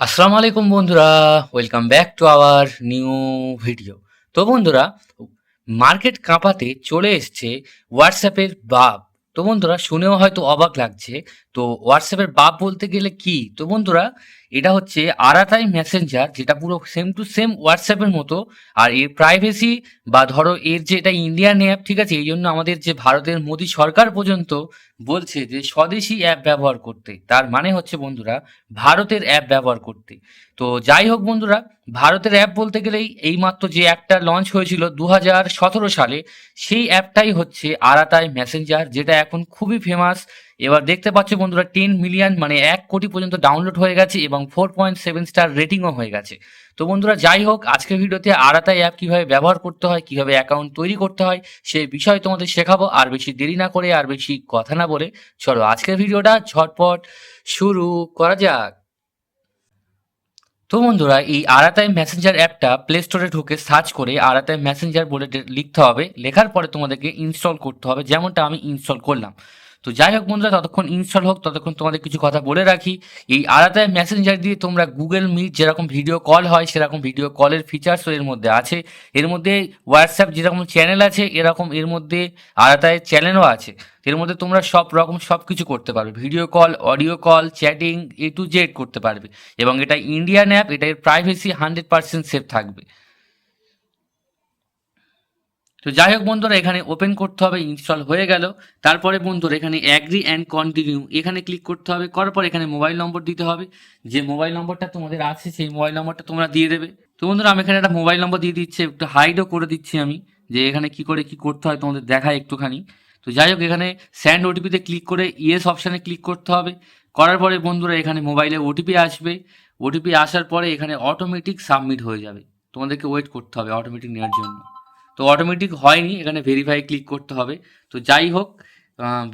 আসসালামু আলাইকুম বন্ধুরা welcome back to our new video তো বন্ধুরা মার্কেট কাঁপাতে চলে এসছে হোয়াটসঅ্যাপের বাপ তো বন্ধুরা, শুনেও হয়তো অবাক লাগছে তো হোয়াটসঅ্যাপের বাপ বলতে গেলে কি? তো বন্ধুরা, এটা হচ্ছে আরাতাই মেসেঞ্জার যেটা পুরো সেম টু সেম হোয়াটসঅ্যাপের মতো। আর এর প্রাইভেসি বা ধরো এর যে এটা ইন্ডিয়ান অ্যাপ ঠিক আছে? এই জন্য আমাদের যে ভারতের মোদী সরকার পর্যন্ত বলছে যে স্বদেশি অ্যাপ ব্যবহার করতে। তার মানে হচ্ছে বন্ধুরা, ভারতের অ্যাপ ব্যবহার করতে। তো যাই হোক বন্ধুরা, ভারতের অ্যাপ বলতে গেলেই এইমাত্র যে অ্যাপটা লঞ্চ হয়েছিল দু হাজার সতেরো সালে, সেই অ্যাপটাই হচ্ছে আরাতাই মেসেঞ্জার যেটা এখন খুবই ফেমাস এবার দেখতে পাচ্ছ বন্ধুরা টেন মিলিয়ন মানে এক কোটি পর্যন্ত ডাউনলোড হয়ে গেছে এবং ফোর পয়েন্ট সেভেন স্টার রেটিংও হয়ে গেছে। তো বন্ধুরা, যাই হোক, আজকের ভিডিওতে আরাতাই অ্যাপ কীভাবে ব্যবহার করতে হয়, কীভাবে অ্যাকাউন্ট তৈরি করতে হয়, সে বিষয় তোমাদের শেখাবো। আর বেশি দেরি না করে, আর বেশি কথা না বলে, চলো আজকের ভিডিওটা ঝটপট শুরু করা যাক। তো বন্ধুরা, এই আরাতাই মেসেঞ্জার অ্যাপটা প্লে স্টোরে ঢুকে সার্চ করে আরাতাই মেসেঞ্জার বলে লিখতে হবে। লেখার পরে তোমাদেরকে ইনস্টল করতে হবে, যেমনটা আমি ইনস্টল করলাম। তো যাই হোক বন্ধুরা, ততক্ষণ ইনস্টল হোক, ততক্ষণ তোমাদের কিছু কথা বলে রাখি। এই আরাতাই মেসেঞ্জার দিয়ে তোমরা গুগল মিট যেরকম ভিডিও কল হয়, সেরকম ভিডিও কলের ফিচার্সও এর মধ্যে আছে। এর মধ্যে হোয়াটসঅ্যাপ যেরকম চ্যানেল আছে, এরকম এর মধ্যে আলাদায় চ্যানেলও আছে। এর মধ্যে তোমরা সব রকম সব কিছু করতে পারবে। Video call audio call chatting A to Z করতে পারবে। এবং এটা ইন্ডিয়ান অ্যাপ এটা এর প্রাইভেসি হান্ড্রেড পার্সেন্ট সেফ থাকবে। তো যাই হোক বন্ধুরা, এখানে ওপেন করতে হবে ইনস্টল হয়ে গেল। তারপরে বন্ধুরা, এখানে অ্যাগ্রি অ্যান্ড কন্টিনিউ এখানে ক্লিক করতে হবে, করার পর এখানে মোবাইল নম্বর দিতে হবে। যে মোবাইল নম্বরটা তোমাদের আছে, সেই মোবাইল নম্বরটা তোমরা দিয়ে দেবে। তো বন্ধুরা, আমি এখানে একটা মোবাইল নম্বর দিয়ে দিচ্ছি, একটু হাইডও করে দিচ্ছি আমি, যে এখানে কি করে কি করতে হয় তোমাদের দেখায় একটুখানি। তো যাই হোক, এখানে স্যান্ড ওটিপিতে ক্লিক করে ইয়েস অপশানে ক্লিক করতে হবে। করার পরে বন্ধুরা, এখানে মোবাইলে ওটিপি আসবে। ওটিপি আসার পরে এখানে অটোমেটিক সাবমিট হয়ে যাবে। তোমাদেরকে ওয়েট করতে হবে অটোমেটিক নেওয়ার জন্য। তো অটোমেটিক হয়নি, এখানে ভেরিফাই ক্লিক করতে হবে। তো যাই হোক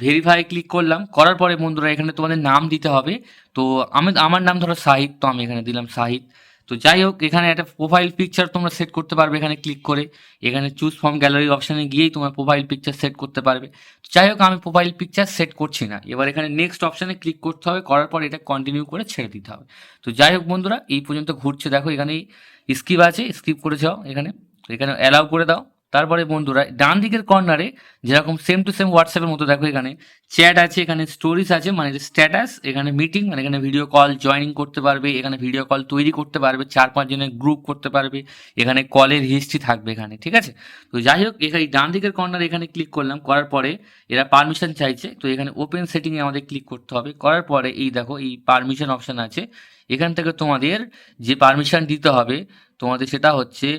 ভেরিফাই ক্লিক করলাম, করার পরে বন্ধুরা এখানে তোমাদের নাম দিতে হবে। তো আমি, আমার নাম ধরো সাহিদ তো আমি এখানে দিলাম সাহিদ তো যাই হোক, এখানে একটা প্রোফাইল পিকচার তোমরা সেট করতে পারবে এখানে ক্লিক করে। এখানে চুজ ফ্রম গ্যালারি অপশানে গিয়েই তোমার প্রোফাইল পিকচার সেট করতে পারবে। যাই হোক, আমি প্রোফাইল পিকচার সেট করছি না। এবার এখানে নেক্সট অপশানে ক্লিক করতে হবে, করার পর এটা কন্টিনিউ করে ছেড়ে দিতে হবে। তো যাই হোক বন্ধুরা, এই পর্যন্ত ঘুরছে। দেখো এখানে স্কিপ আছে স্কিপ করে যাও এখানে এখানে অ্যালাউ করে দাও। তারপরে বন্ধুরা ডান দিকের কর্নারে যেরকম সেম টু সেম হোয়াটসঅ্যাপের মতো দেখো এখানে চ্যাট আছে, এখানে স্টোরিজ আছে মানে স্ট্যাটাস এখানে মিটিং মানে এখানে ভিডিও কল জয়েনিং করতে পারবে, এখানে ভিডিও কল তৈরি করতে পারবে, চার পাঁচ জনের গ্রুপ করতে পারবে, এখানে কলের হিস্ট্রি থাকবে এখানে, ঠিক আছে? তো যাই হোক, এখানে ডান দিকের কর্নারে এখানে ক্লিক করলাম, করার পরে এরা পারমিশন চাইছে, তো এখানে ওপেন সেটিংয়ে আমাদের ক্লিক করতে হবে, করার পরে এই দেখো, এই পারমিশন অপশান আছে, এখান থেকে তোমাদের যে পারমিশন দিতে হবে, তোমাদের সেটা হচ্ছে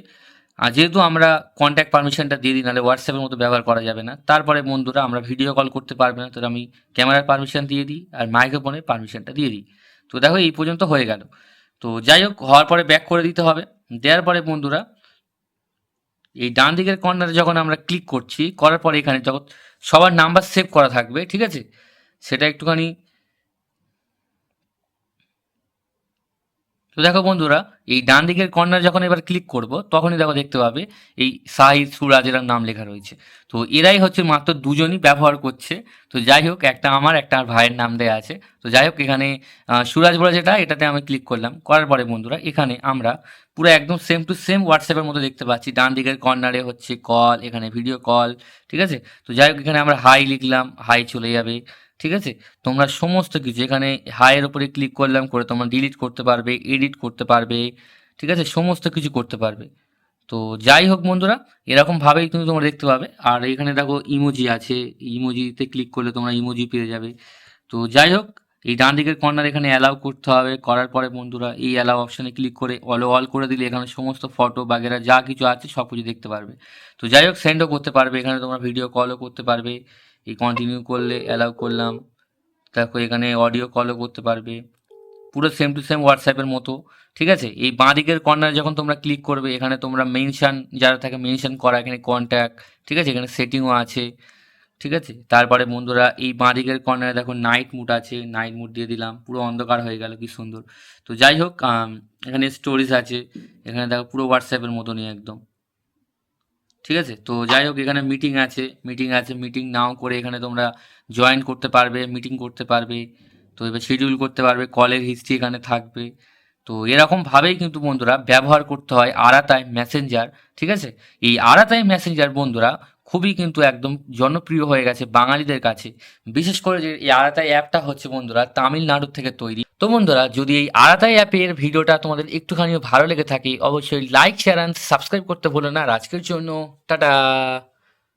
আর যেহেতু আমরা কন্ট্যাক্ট পারমিশনটা দিয়ে দিই নাহলে হোয়াটসঅ্যাপের মতো ব্যবহার করা যাবে না। তারপরে বন্ধুরা, আমরা ভিডিও কল করতে পারবে না তো আমি ক্যামেরার পারমিশন দিয়ে দিই আর মাইক্রোফোনের পারমিশনটা দিয়ে দিই। তো দেখো, এই পর্যন্ত হয়ে গেল। তো যাই হোক, হওয়ার পরে ব্যাক করে দিতে হবে। দেওয়ার পরে বন্ধুরা, এই ডান দিকের কর্নারে যখন আমরা ক্লিক করছি, করার পরে এখানে যখন সবার নাম্বার সেভ করা থাকবে, ঠিক আছে? সেটা একটুখানি তো দেখো বন্ধুরা, এই ডান দিকের কর্নার যখন এবার ক্লিক করব, তখনই দেখো দেখতে পাবে এই সাহিদ সুরাজ এর নাম লেখা রয়েছে। তো এরাই হচ্ছে মাত্র দুজনই ব্যবহার করছে। তো যাই হোক, একটা আমার, একটা আর ভাইয়ের নাম দেওয়া আছে। তো যাই হোক, এখানে সুরাজ বলে যেটা এটাতে আমি ক্লিক করলাম। করার পরে বন্ধুরা, এখানে আমরা পুরো একদম সেম টু সেম হোয়াটসঅ্যাপের মতো দেখতে পাচ্ছি। ডান দিকের কর্নারে হচ্ছে কল এখানে ভিডিও কল ঠিক আছে? তো যাই হোক, এখানে আমরা হাই লিখলাম হাই চলে যাবে, ঠিক আছে? তোমরা সমস্ত কিছু, এখানে হাইয়ের উপরে ক্লিক করলাম, করে তোমরা ডিলিট করতে পারবে এডিট করতে পারবে, ঠিক আছে? সমস্ত কিছু করতে পারবে। তো যাই হোক বন্ধুরা এরকমভাবেই কিন্তু তোমরা দেখতে পাবে। আর এখানে দেখো ইমোজি আছে ইমোজিতে ক্লিক করলে তোমরা ইমোজি পেয়ে যাবে। তো যাই হোক এই ডান দিকের কর্নার এখানে অ্যালাউ করতে হবে। করার পরে বন্ধুরা এই অ্যালাউ অপশানে ক্লিক করে অল অল করে দিলে এখানে সমস্ত ফটো বাগেরা যা কিছু আছে সব কিছু দেখতে পারবে। তো যাই হোক সেন্ডও করতে পারবে। এখানে তোমরা ভিডিও কলও করতে পারবে। এই কন্টিনিউ করলে অ্যালাউ করলাম। দেখো এখানে অডিও কলও করতে পারবে। পুরো সেম টু সেম হোয়াটসঅ্যাপের মতো, ঠিক আছে? এই বাঁ দিকের কর্নারে যখন তোমরা ক্লিক করবে, এখানে তোমরা মেনশন যারা থাকে মেনশন করা, এখানে কন্ট্যাক্ট ঠিক আছে? এখানে সেটিংও আছে। ঠিক আছে? তারপরে বন্ধুরা এই বাঁ দিকের কর্নারে দেখো নাইট মুড আছে নাইট মুড দিয়ে দিলাম, পুরো অন্ধকার হয়ে গেল, কি সুন্দর। তো যাই হোক এখানে স্টোরিজ আছে, এখানে দেখো পুরো হোয়াটসঅ্যাপের মতনই একদম। ঠিক আছে? তো যাই হোক, এখানে মিটিং আছে মিটিং আছে মিটিং নাও করে এখানে তোমরা জয়েন করতে পারবে মিটিং করতে পারবে, তো এবার শিডিউল করতে পারবে কলের হিস্ট্রি এখানে থাকবে। তো এরকমভাবেই কিন্তু বন্ধুরা ব্যবহার করতে হয় আরাতাই মেসেঞ্জার ঠিক আছে? এই আরাতাই মেসেঞ্জার বন্ধুরা খুবই কিন্তু একদম জনপ্রিয় হয়ে গেছে বাঙালিদের কাছে। বিশেষ করে যে এই আরাতাই অ্যাপটা হচ্ছে বন্ধুরা, তামিলনাড়ু থেকে তৈরি। তো বন্ধুরা, যদি এই আরাতাই অ্যাপের ভিডিওটা তোমাদের একটুখানিও ভালো লেগে থাকে, অবশ্যই লাইক শেয়ার অ্যান্ড সাবস্ক্রাইব করতে ভুলো না। আজকের জন্য, টাটা!